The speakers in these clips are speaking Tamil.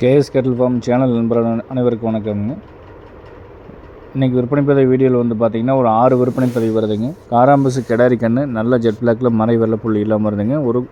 கேஎஸ் கேட்டல் ஃபார்ம் சேனல் நண்பர்கள் அனைவருக்கும் வணக்கம்ங்க. இன்றைக்கி விற்பனை பதிவு வீடியோவில் வந்து பார்த்திங்கன்னா ஒரு ஆறு விற்பனை பதிவு வருதுங்க. காராம்பசு கெடாரி கன்று நல்ல ஜெட் பிளாக்கில் மறை வெள்ளை புள்ளி இல்லாமல் வருதுங்க. ஒரு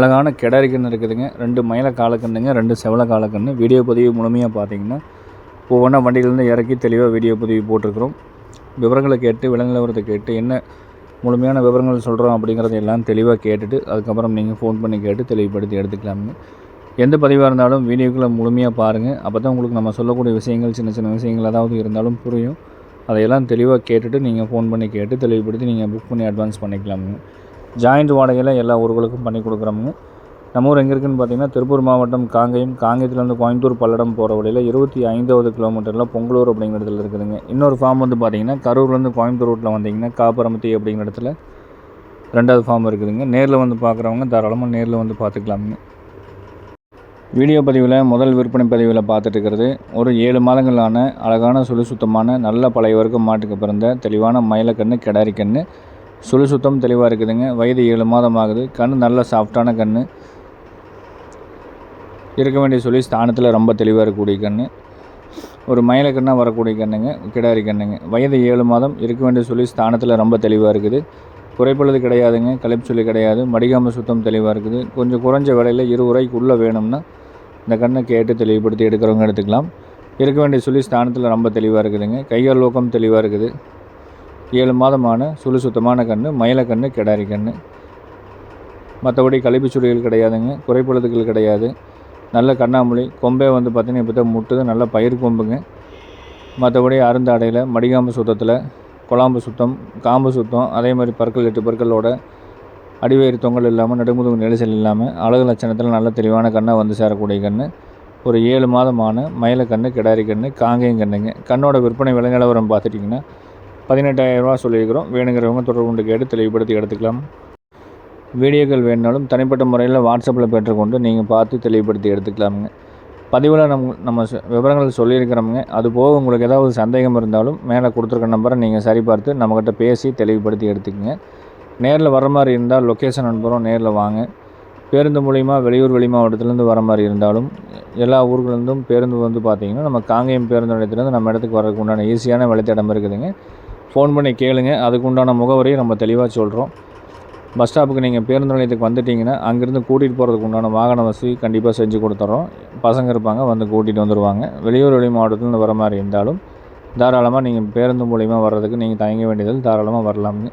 அழகான கெடாரி கன்று இருக்குதுங்க. ரெண்டு மயில காலக்கண்ணுங்க ரெண்டு செவல காலக்கண்ணு வீடியோ பதிவு முழுமையாக பார்த்தீங்கன்னா ஒவ்வொன்றா வண்டியிலேருந்து இறக்கி தெளிவாக வீடியோ பதிவு போட்டிருக்கிறோம். விவரங்களை கேட்டு விலங்குலவரத்தை கேட்டு என்ன முழுமையான விவரங்கள் சொல்கிறோம் அப்படிங்கிறத எல்லாம் தெளிவாக கேட்டுட்டு அதுக்கப்புறம் நீங்கள் ஃபோன் பண்ணி கேட்டு தெளிவுபடுத்தி எடுத்துக்கலாமுங்க. எந்த பதிவாக இருந்தாலும் வீடியோக்குள்ளே முழுமையாக பாருங்கள். அப்போ தான் உங்களுக்கு நம்ம சொல்லக்கூடிய விஷயங்கள் சின்ன சின்ன விஷயங்கள் ஏதாவது இருந்தாலும் புரியும். அதையெல்லாம் தெளிவாக கேட்டுட்டு நீங்கள் ஃபோன் பண்ணி கேட்டு தெளிவுபடுத்தி நீங்கள் புக் பண்ணி அட்வான்ஸ் பண்ணிக்கலாமுங்க. ஜாயிண்ட் வாடகையில் எல்லா ஊர்களுக்கும் பண்ணி கொடுக்குறோமுங்க. நம்ம ஊர் எங்கே இருக்குதுன்னு பார்த்தீங்கன்னா திருப்பூர் மாவட்டம் காங்கையும். காங்கேயத்துலேருந்து கோயம்புத்தூர் பல்லடம் போகிற வழியில் இருபத்தி ஐந்தாவது கிலோமீட்டரில் பொங்கலூர் அப்படிங்கிற இடத்துல இருக்குதுங்க. இன்னொரு ஃபார்ம் வந்து பார்த்தீங்கன்னா கரூர்லேருந்து கோயம்புத்தூர் ரோட்டில் வந்தீங்கன்னா காப்பரமத்தி அப்படிங்கிற இடத்துல ரெண்டாவது ஃபார்ம் இருக்குதுங்க. நேரில் வந்து பார்க்குறவங்க தாராளமாக நேரில் வந்து பார்த்துக்கலாமுங்க. வீடியோ பதிவில் முதல் விற்பனை பதிவில் பார்த்துட்டு இருக்கிறது ஒரு ஏழு மாதங்களான அழகான சுழி சுத்தமான நல்ல பழைய வர்க்கம் மாட்டுக்கு பிறந்த தெளிவான மயிலக்கண்ணு கிடாரி கண்ணு. சுழி சுத்தம் தெளிவாக இருக்குதுங்க. வயது ஏழு மாதம் ஆகுது கண் நல்ல சாஃப்டான கண் இருக்க வேண்டிய சொல்லி ஸ்தானத்தில் ரொம்ப தெளிவாக இருக்கக்கூடிய கண் ஒரு மயிலக்கண்ணாக வரக்கூடிய கண்ணுங்க கிடாரி கண்ணுங்க. வயது ஏழு மாதம் இருக்க வேண்டிய சொல்லி ஸ்தானத்தில் ரொம்ப தெளிவாக இருக்குது. குறைப்பழுது கிடையாதுங்க கழிப்பு சொல்லி கிடையாது. மடிகாம சுத்தம் தெளிவாக இருக்குது. கொஞ்சம் குறைஞ்ச விலையில் இரு உரைக்குள்ளே வேணும்னா இந்த கண்ணை கேட்டு தெளிவுபடுத்தி எடுக்கிறவங்க எடுத்துக்கலாம். இருக்க வேண்டிய சுழி ஸ்தானத்தில் ரொம்ப தெளிவாக இருக்குதுங்க. கையால் லோக்கம் தெளிவாக இருக்குது. ஏழு மாதமான சுழி சுத்தமான கன்று மயிலக்கண்ணு கிடாரி கன்று மற்றபடி கழிப்பு சுழிகள் கிடையாதுங்க. குறைப்பழுதுகள் கிடையாது. நல்ல கண்ணாமொழி. கொம்பே வந்து பார்த்திங்கன்னா இப்போ தான் முட்டுது. நல்ல பயிர் கொம்புங்க. மற்றபடி அருந்தாடையில் மடிகாம்பு சுத்தத்தில் குழாம்பு சுத்தம் காம்பு சுத்தம் அதே மாதிரி பற்கள் எட்டு பற்களோட அடிவயிறு தொங்கல் இல்லாமல் நடுமுதுகு நெரிசல் இல்லாமல் அழகு லட்சணத்தில் நல்ல தெளிவான கண்ணை வந்து சேரக்கூடிய கன்று. ஒரு ஏழு மாதமான மயில கிடாரி கன்று காங்கேயம் கண்ணுங்க கண்ணோட விற்பனை விலை நிலவரம் பார்த்துட்டிங்கன்னா பதினெட்டாயிரரூவா சொல்லியிருக்கிறோம். வேணுங்கிறவங்க தொடர்பு கொண்டு கேட்டு தெளிவுபடுத்தி எடுத்துக்கலாம். வீடியோக்கள் வேணுனாலும் தனிப்பட்ட முறையில் வாட்ஸ்அப்பில் பெற்றுக்கொண்டு நீங்கள் பார்த்து தெளிவுபடுத்தி எடுத்துக்கலாமுங்க. பதிவில் நம் நம்ம ச- விவரங்கள் சொல்லியிருக்கிறோமுங்க. அது போக உங்களுக்கு ஏதாவது சந்தேகம் இருந்தாலும் மேலே கொடுத்துருக்க நம்பரை நீங்கள் சரிபார்த்து நம்மக்கிட்ட பேசி தெளிவுபடுத்தி எடுத்துக்கங்க. நேரில் வர மாதிரி இருந்தால் லொக்கேஷன் அனுப்புகிறோம் நேரில் வாங்க. பேருந்து மூலிமா வெளியூர் வெளி மாவட்டத்துலேருந்து வர மாதிரி இருந்தாலும் எல்லா ஊர்கள்லேருந்தும் பேருந்து வந்து பார்த்திங்கன்னா நம்ம காங்கேயம் பேருந்து நிலையத்துலேருந்து நம்ம இடத்துக்கு வரதுக்கு உண்டான ஈஸியான வழித்தடம் இருக்குதுங்க. ஃபோன் பண்ணி கேளுங்க. அதுக்கு உண்டான முகவரியை நம்ம தெளிவாக சொல்கிறோம் பஸ் ஸ்டாப்புக்கு நீங்கள் பேருந்து நிலையத்துக்கு வந்துட்டிங்கன்னா அங்கேருந்து கூட்டிகிட்டு போகிறதுக்கு உண்டான வாகன வசதி கண்டிப்பாக செஞ்சு கொடுத்துட்றோம் பசங்க இருப்பாங்க வந்து கூட்டிகிட்டு வந்துடுவாங்க வெளியூர் வெளி மாவட்டத்துலேருந்து வர மாதிரி இருந்தாலும் தாராளமாக நீங்கள் பேருந்து மூலிமா வர்றதுக்கு நீங்கள் தயங்க வேண்டியதில் தாராளமாக வரலாம்னு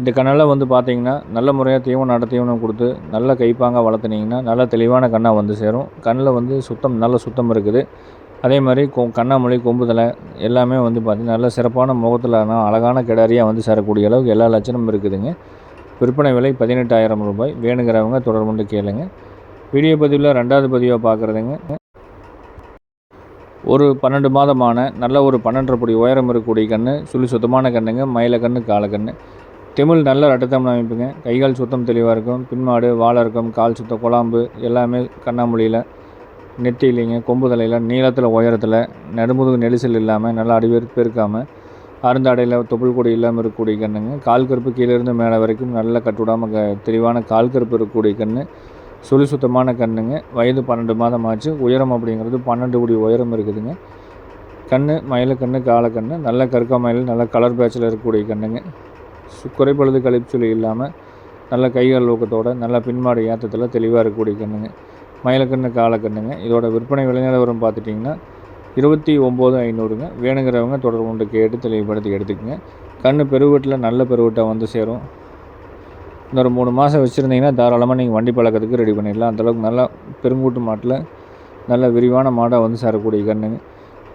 இந்த கண்ணெல்லாம் வந்து பார்த்தீங்கன்னா நல்ல முறையாக தீவனம் நட தீவனம் கொடுத்து நல்ல கைப்பாங்க வளர்த்துனீங்கன்னா நல்ல தெளிவான கண்ணாக வந்து சேரும். கண்ணில் வந்து சுத்தம் நல்ல சுத்தம் இருக்குது. அதே மாதிரி கொ கண்ணாமொழி கொம்புதலை எல்லாமே வந்து பார்த்திங்கன்னா நல்ல சிறப்பான முகத்தில் அழகான கிடாரியாக வந்து சேரக்கூடிய அளவுக்கு எல்லா லட்சணமும் இருக்குதுங்க. விற்பனை விலை பதினெட்டாயிரம் ரூபாய். வேணுங்கிறவங்க தொடர்பு கொண்டு கேளுங்க. வீடியோ பதிவில் ரெண்டாவது பதிவாக பார்க்குறதுங்க ஒரு பன்னெண்டு மாதமான நல்ல ஒரு பன்னெண்டரை படி உயரம் இருக்கக்கூடிய கன்று சுழி சுத்தமான கண்ணுங்க மயில கண்ணு காலக்கண்ணு. திமிழ் நல்ல ரட்டத்தமிழ் அமைப்புங்க. கைகால் சுத்தம் தெளிவாக இருக்கும். பின்மாடு வாழை இருக்கும் கால் சுத்தம் குழாம்பு எல்லாமே கண்ணாமொழியில் இல்லைங்க கொம்பு தலையில் நீளத்தில் உயரத்தில் நடுமுதுகு நெரிசல் இல்லாமல் நல்லா அடிவேர் பெருக்காமல் அருந்தாடையில் தொப்புள் கொடி இல்லாமல் இருக்கக்கூடிய கண்ணுங்க. கால் கருப்பு கீழேருந்து மேலே வரைக்கும் நல்லா கட்டுவிடாமல் க தெளிவான கால் கருப்பு இருக்கக்கூடிய கண்ணு. சுழி சுத்தமான கண்ணுங்க. வயது பன்னெண்டு மாதம் ஆச்சு. உயரம் அப்படிங்கிறது பன்னெண்டு கோடி உயரம் இருக்குதுங்க. கண்ணு மயிலக்கண்ணு காலக்கண்ணு நல்ல கருக்கா மயில் நல்ல கலர் பேட்சில் இருக்கக்கூடிய கண்ணுங்க. குறைபழுது கழிச்சொலி இல்லாமல் நல்ல கைகள் ஊக்கத்தோட நல்ல பின்மாடு ஏற்றத்தில் தெளிவாக இருக்கக்கூடிய கண்ணுங்க மயிலக்கண்ணு காலக்கண்ணுங்க. இதோட விற்பனை விளைநிலவரம் பார்த்துட்டிங்கன்னா இருபத்தி ஒம்பது ஐநூறுங்க. வேணுங்கிறவங்க தொடர்பு கொண்டு கேட்டு தெளிவுபடுத்தி எடுத்துக்கோங்க. கண் பெருவீட்டில் நல்ல பெருவீட்டாக வந்து சேரும். இன்னொரு மூணு மாதம் வச்சுருந்தீங்கன்னா தாராளமாக நீங்கள் வண்டி பழக்கத்துக்கு ரெடி பண்ணிடலாம். அந்தளவுக்கு நல்லா பெருங்கூட்டு மாட்டில் நல்ல விரிவான மாடாக வந்து சேரக்கூடிய கண்ணுங்க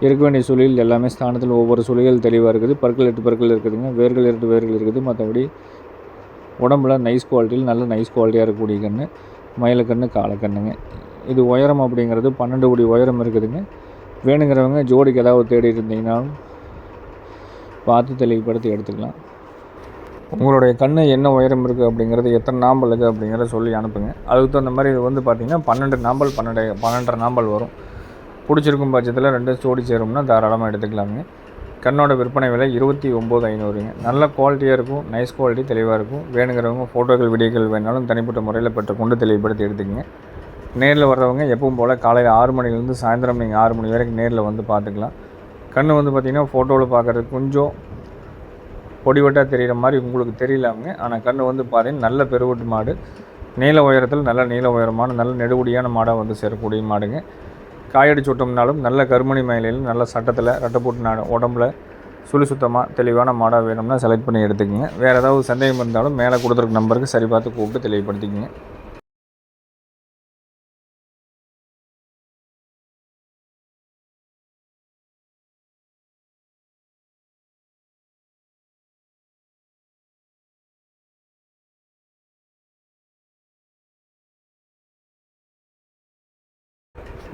இருக்க வேண்டிய சூழலில் எல்லாமே ஸ்தானத்தில் ஒவ்வொரு சூழலில் தெளிவாக இருக்குது. பற்கள் எட்டு பற்கள் இருக்குதுங்க. வேர்கள் எட்டு வேர்கள் இருக்குது. மற்றபடி உடம்புல நைஸ் குவாலிட்டியில் நல்ல நைஸ் குவாலிட்டியாக இருக்கக்கூடிய கன்று மயிலக்கண்ணு காலக்கண்ணுங்க இது உயரம் அப்படிங்கிறது பன்னெண்டு கோடி உயரம் இருக்குதுங்க. வேணுங்கிறவங்க ஜோடிக்கு ஏதாவது தேடி இருந்தீங்கன்னாலும் பார்த்து தெளிவுபடுத்தி எடுத்துக்கலாம். உங்களுடைய கண்ணு என்ன உயரம் இருக்குது அப்படிங்கிறது எத்தனை நாம்பல் இருக்குது அப்படிங்கிறத சொல்லி அனுப்புங்க. அதுக்கு தகுந்த மாதிரி இது வந்து பார்த்திங்கன்னா பன்னெண்டு நாம்பல் பன்னெண்டு பன்னெண்டரை நாம்பல் வரும். பிடிச்சிருக்கும் பட்சத்தில் ரெண்டு ஜோடி சேரும்னா தாராளமாக எடுத்துக்கலாமுங்க கண்ணோட விற்பனை விலை இருபத்தி ஒம்பது ஐநூறுங்க. நல்ல குவாலிட்டியாக இருக்கும் நைஸ் குவாலிட்டி தெளிவாக இருக்கும். வேணுங்கிறவங்க ஃபோட்டோக்கள் வீடியோக்கள் வேணாலும் தனிப்பட்ட முறையில் பெற்றுக்கொண்டு தெளிவுபடுத்தி எடுத்துக்கங்க. நேரில் வர்றவங்க எப்பவும் போல் காலையில் ஆறு மணிலேருந்து சாயந்தரம் நீங்கள் ஆறு மணி வரைக்கும் நேரில் வந்து பார்த்துக்கலாம். கண் வந்து பார்த்திங்கன்னா ஃபோட்டோவில் பார்க்குறது கொஞ்சம் பொடிவட்டாக தெரிகிற மாதிரி உங்களுக்கு தெரியலாமுங்க ஆனால் கண் வந்து பார்த்தீங்கன்னா நல்ல பெருவட்டு மாடு. நீல உயரத்தில் நல்ல நீல உயரமான நல்ல நெடுமுடியான மாடாக வந்து சேரக்கூடிய மாடுங்க. காயடிச்சு விட்டோம்னாலும் நல்ல கருமணி மயிலையில் நல்ல சட்டத்தில் ரெட்டை போட்டு நான் உடம்புல சுழி சுத்தமாக தெளிவான மாடாக வேணும்னா செலக்ட் பண்ணி எடுத்துக்கோங்க. வேறு ஏதாவது சந்தேகம் இருந்தாலும் மேலே கொடுத்துருக்க நம்பருக்கு சரி பார்த்து கூப்பிட்டு தெளிவுபடுத்திக்கங்க.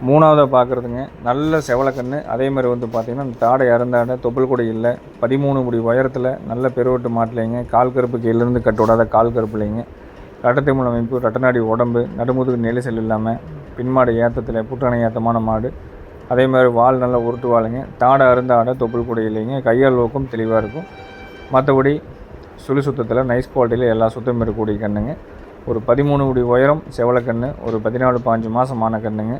மூணாவதாக பார்க்குறதுங்க நல்ல செவலக்கண்ணு அதே மாதிரி வந்து பார்த்திங்கன்னா அந்த தாடை அறந்தாடை தொப்புள் கூட இல்லை. பதிமூணு முடி உயரத்தில் நல்ல பெருவட்டு மாட்டிலைங்க. கால் கருப்பு கீழேருந்து கட்டு விடாத கால் கருப்பு இல்லைங்க மூலம் அமைப்பு ரட்டநாடி உடம்பு நடுமுதுகு நெரிசல் இல்லாமல் பின்மாடு ஏற்றத்தில் புட்டணை ஏற்றமான மாடு. அதே மாதிரி வால் நல்லா உருட்டு வாளுங்க. தாடை அருந்தாடை தொப்புள் கூட இல்லைங்க. கையால் நோக்கம் தெளிவாக இருக்கும். மற்றபடி சுழி சுத்தத்தில் நைஸ் குவாலிட்டியில் எல்லா சுத்தமும் இருக்கக்கூடிய கண்ணுங்க. ஒரு பதிமூணு முடி உயரம் செவலக்கண்ணு ஒரு பதினாலு பாஞ்சு மாதமான கண்ணுங்க.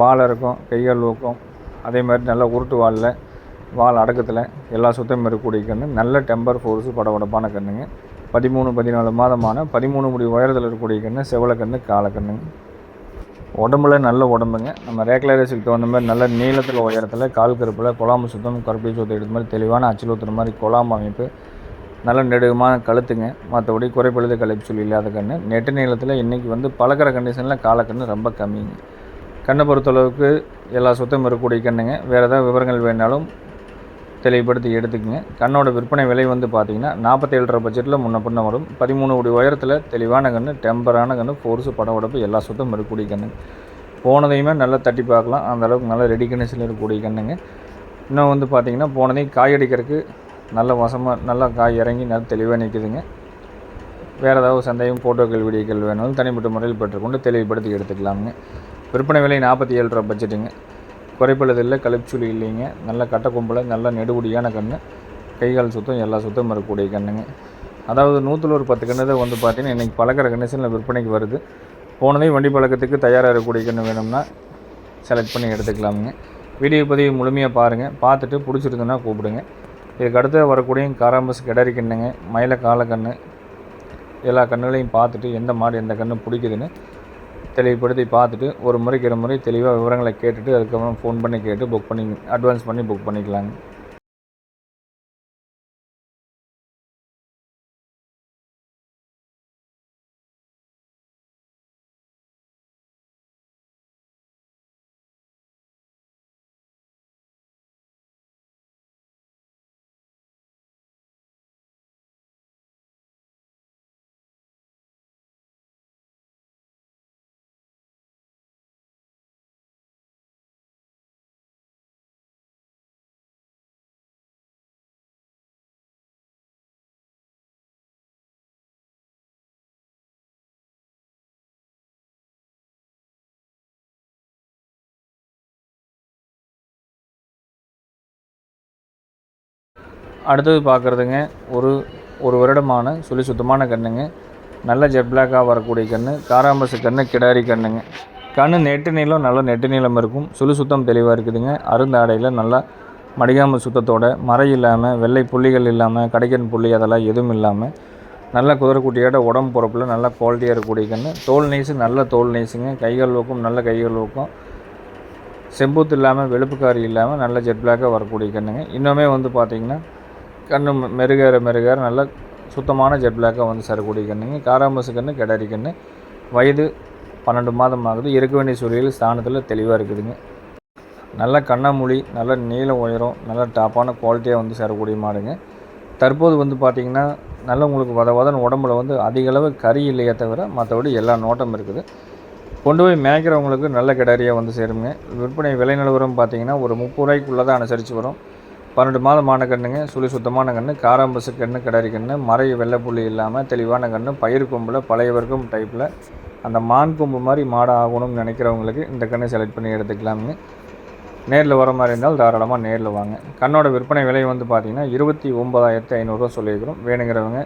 வாழை இருக்கும் கைகள் ஊக்கம். அதே மாதிரி நல்ல உருட்டு வாலில் வால் அடக்கத்தில் எல்லா சுத்தமும் இருக்கக்கூடிய கன்று. நல்ல டெம்பர் ஃபோர்ஸு படபடப்பான கண்ணுங்க பதிமூணு பதினாலு மாதமான பதிமூணு முடி உயரத்தில் இருக்கக்கூடிய கன்று செவலக்கண்ணு காலக்கண்ணுங்க உடம்புல நல்ல உடம்புங்க. நம்ம ரேக்லரேஸுக்கு தகுந்த மாதிரி நல்ல நீளத்தில் உயரத்தில் கால் கருப்பில் குழாம்பு சுத்தம் கருப்பை சுத்தம் எடுத்த மாதிரி தெளிவான அச்சில் ஊற்றுற மாதிரி குழாம்பு அமைப்பு. நல்ல நெடுகமான கழுத்துங்க. மற்றபடி குறைப்பழுது கழிப்பு சொல்லி இல்லாத கன்று. நெட்டு நீளத்தில் இன்றைக்கி வந்து பழக்கிற கண்டிஷனில் காலக்கண்ணு ரொம்ப கம்மிங்க. கண்ணை பொறுத்தளவுக்கு எல்லா சுத்தம் இருக்கக்கூடிய கண்ணுங்க. வேறு ஏதாவது விவரங்கள் வேணாலும் தெளிவுபடுத்தி எடுத்துக்கங்க. கண்ணோட விற்பனை விலை வந்து பார்த்தீங்கன்னா நாற்பத்தேழு ரூபா பட்ஜெட்டில் முன்ன பின்ன வரும். பதிமூணு கோடி உயரத்தில் தெளிவான கன்று டெம்பரான கன்று ஃபோர்ஸு படம் உடப்பு எல்லா சுத்தம் இருக்கக்கூடிய கண்ணு போனதையுமே நல்லா தட்டி பார்க்கலாம். அந்தளவுக்கு நல்லா நல்ல ரெடி கண்டிஷனில் இருக்கக்கூடிய கண்ணுங்க. இன்னும் வந்து பார்த்திங்கன்னா போனதையும் காய் அடிக்கிறதுக்கு நல்ல வசமாக நல்லா காய் இறங்கி நல்லா தெளிவாக நிற்குதுங்க வேறு ஏதாவது சந்தேகம் ஃபோட்டோக்கள் வீடியோக்கள் வேணாலும் தனிப்பட்ட முறையில் பெற்றுக்கொண்டு தெளிவுபடுத்தி எடுத்துக்கலாமுங்க. விற்பனை விலை நாற்பத்தி ஏழு ரூபா பட்ஜெட்டுங்க. குறைப்பழுது இல்லை கழிப்புச்சுளி இல்லைங்க. நல்ல கட்டை நல்ல நெடுபடியான கன்று கைகால் சுத்தம் எல்லா சுத்தம் இருக்கக்கூடிய கண்ணுங்க. அதாவது நூற்றில் ஒரு பத்து கன்று தான் வந்து பார்த்தீங்கன்னா இன்றைக்கி பழக்கிற கண்டிஷனில் விற்பனைக்கு வருது. போனதையும் வண்டி பழக்கத்துக்கு தயாராக இருக்கக்கூடிய கன்று வேணும்னா செலக்ட் பண்ணி எடுத்துக்கலாமுங்க. வீடியோ பதிவு முழுமையாக பாருங்கள் பார்த்துட்டு பிடிச்சிருந்தோன்னா கூப்பிடுங்க. இதுக்கு அடுத்து வரக்கூடிய காராம்பஸ் கிடரி கண்ணுங்க மயில காலக்கண்ணு எல்லா கண்ணுகளையும் பார்த்துட்டு எந்த மாடு எந்த கன்று பிடிக்குதுன்னு தெளிவுபடுத்தி பார்த்துட்டு ஒரு முறைக்கு இரு முறை தெளிவாக விவரங்களை கேட்டுட்டு அதுக்கப்புறம் ஃபோன் பண்ணி கேட்டு புக் பண்ணி அட்வான்ஸ் பண்ணி புக் பண்ணிக்கலாங்க. அடுத்தது பார்க்குறதுங்க ஒரு ஒரு வருடமான சொல்லி சுத்தமான கண்ணுங்க. நல்ல ஜெட் பிளாக்காக வரக்கூடிய கன்று காராம்பசு கன்று கிடாரி கண்ணுங்க. கண்ணு நெட்டு நீளம் நல்ல நெட்டு நீளம் இருக்கும். சுழி சுத்தம் தெளிவாக இருக்குதுங்க. அருந்தாடையில் நல்லா மடிகாமல் சுத்தத்தோட மறை இல்லாமல் வெள்ளை புள்ளிகள் இல்லாமல் கடைக்கன் புள்ளி அதெல்லாம் எதுவும் இல்லாமல் நல்ல குதிரைக்குட்டியோட உடம்பு பொறுப்பில் நல்லா குவாலிட்டியாக இருக்கக்கூடிய கன்று தோல் நெய்ஸு நல்ல தோல் நெய்ஸுங்க கைகள் லோக்கும் நல்ல கைகள் லோக்கும் செம்பூத்து இல்லாமல் வெளுப்புக்காரி இல்லாமல் நல்ல ஜெட் பிளாக்காக வரக்கூடிய கண்ணுங்க. இன்னுமே வந்து பார்த்திங்கன்னா கண்ணு மெருகேற மெருகேற நல்ல சுத்தமான ஜெட் பிளாக்காக வந்து சரக்கூடிய கண்ணுங்க காராமசு கண்ணு கிடாரி கண்ணு. வயது பன்னெண்டு மாதம் ஆகுது. இருக்க வேண்டிய சூழலில் ஸ்தானத்தில் தெளிவாக இருக்குதுங்க. நல்ல கண்ணாமூலி நல்ல நீள உயரம் நல்ல டாப்பான குவாலிட்டியாக வந்து சேரக்கூடிய மாடுங்க தற்போது வந்து பார்த்திங்கன்னா நல்ல உங்களுக்கு வத வதன் உடம்புல வந்து அதிகளவு கறி இல்லையே தவிர மற்றபடி எல்லா நோட்டம் இருக்குது. கொண்டு போய் மேய்க்கிறவங்களுக்கு நல்ல கிடாரியாக வந்து சேருங்க. விற்பனை விலை நிலவரம் பார்த்தீங்கன்னா ஒரு முப்பது ரூபாய்க்குள்ளே தான் அனுசரித்து வரும். பன்னெண்டு மாதமான கண்ணுங்க சுழி சுத்தமான கன்று காராம்பசு கன்று கடறி கன்று மறை வெள்ளைப்புள்ளி இல்லாமல் தெளிவான கன்று பயிர் கொம்பில் பழைய வர்க்கம் டைப்பில் அந்த மான் கொம்பு மாதிரி மாடு ஆகணும்னு நினைக்கிறவங்களுக்கு இந்த கண்ணை செலக்ட் பண்ணி எடுத்துக்கலாமுங்க. நேரில் வர மாதிரி இருந்தால் தாராளமாக நேரில் வாங்க. கண்ணோட விற்பனை விலை வந்து பார்த்திங்கன்னா இருபத்தி ஒம்பதாயிரத்தி ஐநூறுரூவா சொல்லியிருக்கிறோம். வேணுங்கிறவங்க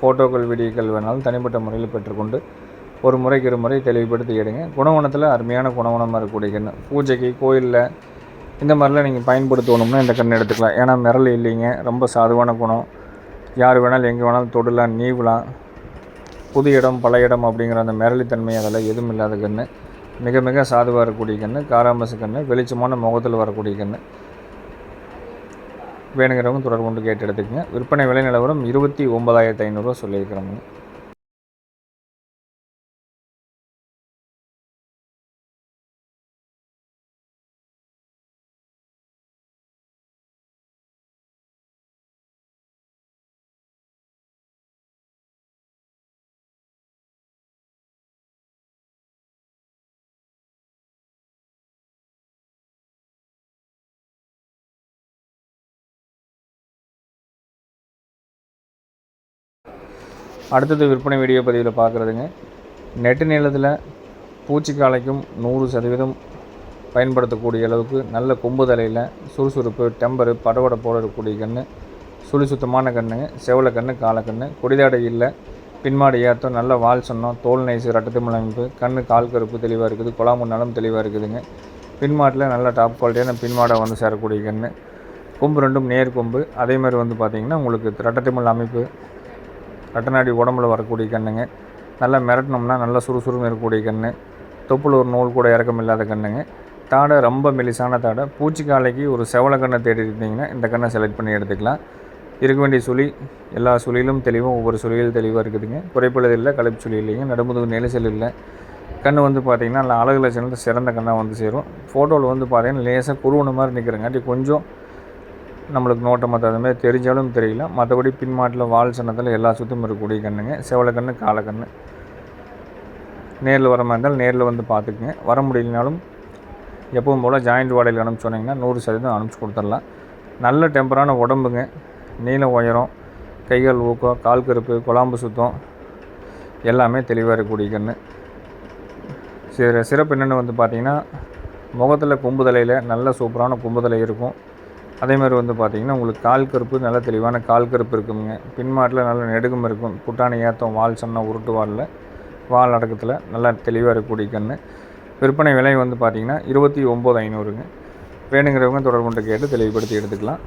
ஃபோட்டோக்கள் வீடியோக்கள் வேணாலும் தனிப்பட்ட முறையில் பெற்றுக்கொண்டு ஒரு முறைக்கு ஒரு முறை தெளிவுபடுத்தி எடுங்க. குணவனத்தில் அருமையான குணவனமாக இருக்கக்கூடிய கன்று பூஜைக்கு கோயிலில் இந்த மாதிரிலாம் நீங்கள் பயன்படுத்தணும்னா இந்த கன்று எடுத்துக்கலாம். ஏன்னா மிரள் இல்லைங்க. ரொம்ப சாதுவான குணம். யார் வேணாலும் எங்கே வேணாலும் தொடலாம் நீவலாம். புது இடம் பல இடம் அப்படிங்கிற அந்த மிரளித்தன்மை அதெல்லாம் எதுவும் இல்லாத கன்று. மிக மிக சாதுவாக இருக்கக்கூடிய கன்று. காராம்பசு கன்று. வெளிச்சமான முகத்தில் வரக்கூடிய கன்று. வேணுங்கிறவங்க தொடர்பு கொண்டு கேட்டு எடுத்துக்கங்க. விற்பனை விலை நிலவரம் இருபத்தி ஒன்பதாயிரத்து ஐநூறுரூவா சொல்லியிருக்கிறோங்க அடுத்தது விற்பனை வீடியோ பதிவில் பார்க்குறதுங்க நெட்டு நீளத்தில் பூச்சிக்காலைக்கும் நூறு சதவீதம் பயன்படுத்தக்கூடிய அளவுக்கு நல்ல கொம்பு தலையில் சுறுசுறுப்பு டெம்பரு படபடப்போட இருக்கக்கூடிய கன்று சுழி சுத்தமான கண்ணுங்க செவலை கன்று காலக்கண்ணு கொடிதாடை இல்லை பின்மாடி ஏற்றம் நல்ல வால் சொன்னோம் தோல் நைசு ரட்டத்திமல் அமைப்பு கண்ணு கால் கருப்பு தெளிவாக இருக்குது குழாமுன்னாலும் நலம் தெளிவாக இருக்குதுங்க. பின்மாட்டில் நல்ல டாப் குவாலிட்டியான பின்மாடை வந்து சேரக்கூடிய கன்று கொம்பு ரெண்டும் நேர் கொம்பு. அதே மாதிரி வந்து பார்த்திங்கன்னா உங்களுக்கு ரட்டத்திமல் அமைப்பு ரட்டநாடி உடம்புல வரக்கூடிய கண்ணுங்க. நல்லா மிரட்டினோம்னா நல்லா சுறுசுறுன்னு இருக்கக்கூடிய கன்று தொப்புள் ஒரு நூல் கூட இறக்கம் இல்லாத கண்ணுங்க. தாடை ரொம்ப மெலிசான தாடை. பூச்சிக்காலைக்கு ஒரு செவலை கண்ணை தேடி இருந்தீங்கன்னா இந்த கண்ணை செலக்ட் பண்ணி எடுத்துக்கலாம். இருக்க வேண்டிய சுழி எல்லா சுழியிலும் தெளிவும் ஒவ்வொரு சுழியில் தெளிவாக இருக்குதுங்க. குறைப்பிள்ளது இல்லை களைப்பு சுழி இல்லைங்க. நடுமுதுகு நெலிசல் இல்லை. கண் வந்து பார்த்திங்கன்னா நல்லா அழகு லட்சணத்தில் சிறந்த கண்ணாக வந்து சேரும். ஃபோட்டோவில் வந்து பார்த்திங்கன்னா லேசாக குருவன மாதிரி நிற்கிறங்காட்டி கொஞ்சம் நம்மளுக்கு நோட்டம் அது மாதிரி தெரிஞ்சாலும் தெரியல. மற்றபடி பின்மாட்டில் வால் சன்னத்தில் எல்லா சுத்தமும் இருக்கக்கூடிய கண்ணுங்க செவலக்கண்ணு காலக்கண்ணு நேரில் வர மாதிரி இருந்தால் நேரில் வந்து பார்த்துக்குங்க வர முடியலனாலும் எப்பவும் போல் ஜாயிண்ட் வாடகையில் அனுப்பிச்சு சொன்னீங்கன்னா நூறு சதவீதம் அனுப்பிச்சி கொடுத்துடலாம். நல்ல டெம்பரான உடம்புங்க. நீள உயரம் கைகள் ஊக்கம் கால் கருப்பு குழாம்பு சுத்தம். எல்லாமே தெளிவாக இருக்கக்கூடிய கன்று சிற சிறப்பு என்னென்னு வந்து பார்த்திங்கன்னா முகத்தில் கும்புதலையில் நல்ல சூப்பரான கும்புதலை இருக்கும். அதே மாதிரி வந்து பார்த்திங்கன்னா உங்களுக்கு கால் கருப்பு நல்ல தெளிவான கால் கருப்பு இருக்குங்க. பின்மாட்டில் நல்ல நெடுகும் இருக்கும். புட்டானை ஏற்றம் வால் சொன்னால் உருட்டு வாலில் வால் அடக்கத்தில் நல்லா தெளிவாக இருக்கக்கூடிய கன்று விற்பனை விலை வந்து பார்த்திங்கன்னா இருபத்தி ஒம்பது ஐநூறுங்க. வேணுங்கிறவங்க தொடர்பு கொண்டு கேட்டு தெளிவுபடுத்தி எடுத்துக்கலாம்.